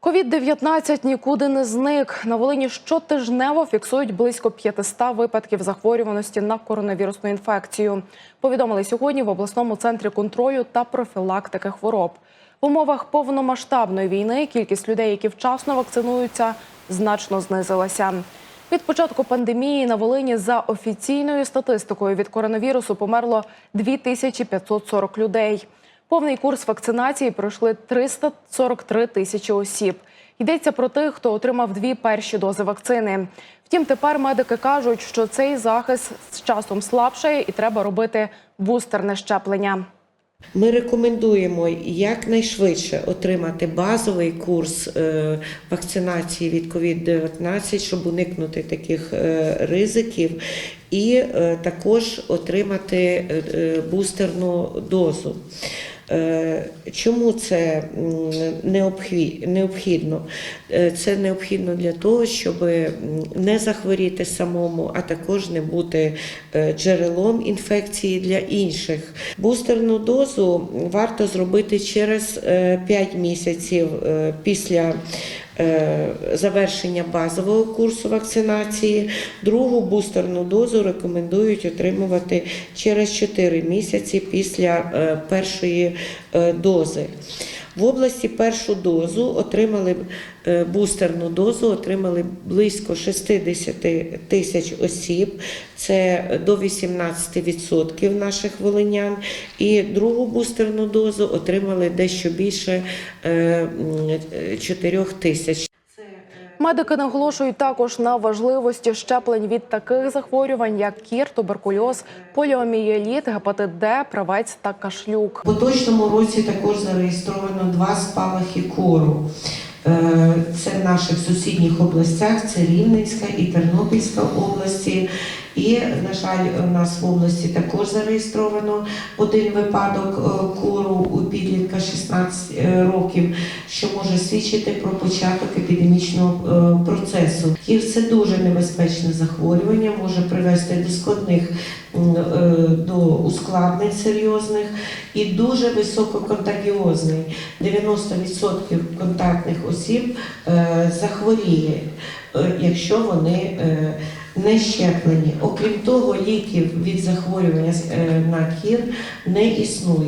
Ковід-19 нікуди не зник. На Волині щотижнево фіксують близько 500 випадків захворюваності на коронавірусну інфекцію. Повідомили сьогодні в обласному центрі контролю та профілактики хвороб. В умовах повномасштабної війни кількість людей, які вчасно вакцинуються, значно знизилася. Від початку пандемії на Волині за офіційною статистикою від коронавірусу померло 2540 людей. Повний курс вакцинації пройшли 343 тисячі осіб. Йдеться про тих, хто отримав дві перші дози вакцини. Втім, тепер медики кажуть, що цей захист з часом слабшає і треба робити бустерне щеплення. Ми рекомендуємо якнайшвидше отримати базовий курс е, вакцинації від COVID-19, щоб уникнути таких е, ризиків, і е, також отримати е, е, бустерну дозу. Чому це необхідно? Це необхідно для того, щоб не захворіти самому, а також не бути джерелом інфекції для інших. Бустерну дозу варто зробити через 5 місяців після завершення базового курсу вакцинації. Другу бустерну дозу рекомендують отримувати через 4 місяці після е, першої е, дози. В області першу дозу отримали е, бустерну дозу, отримали близько 60 тисяч осіб, це до 18% наших волинян. І другу бустерну дозу отримали дещо більше е, 4 тисяч. Медики наголошують також на важливості щеплень від таких захворювань, як кір, туберкульоз, поліомієліт, гепатит Д, правець та кашлюк. В поточному році також зареєстровано два спалахи кору. Е, Це в наших сусідніх областях, це Рівненська і Тернопільська області. І, на жаль, у нас в області також зареєстровано один випадок е, кору у підлітка 16 років, що може свідчити про початок епідемічного е, процесу. Кір це дуже небезпечне захворювання, може привести до складних е, до ускладнень серйозних і дуже висококонтагіозний. 90% контактних осіб е, захворіє, якщо вони не щеплені. Окрім того, ліків від захворювання на кір не існує.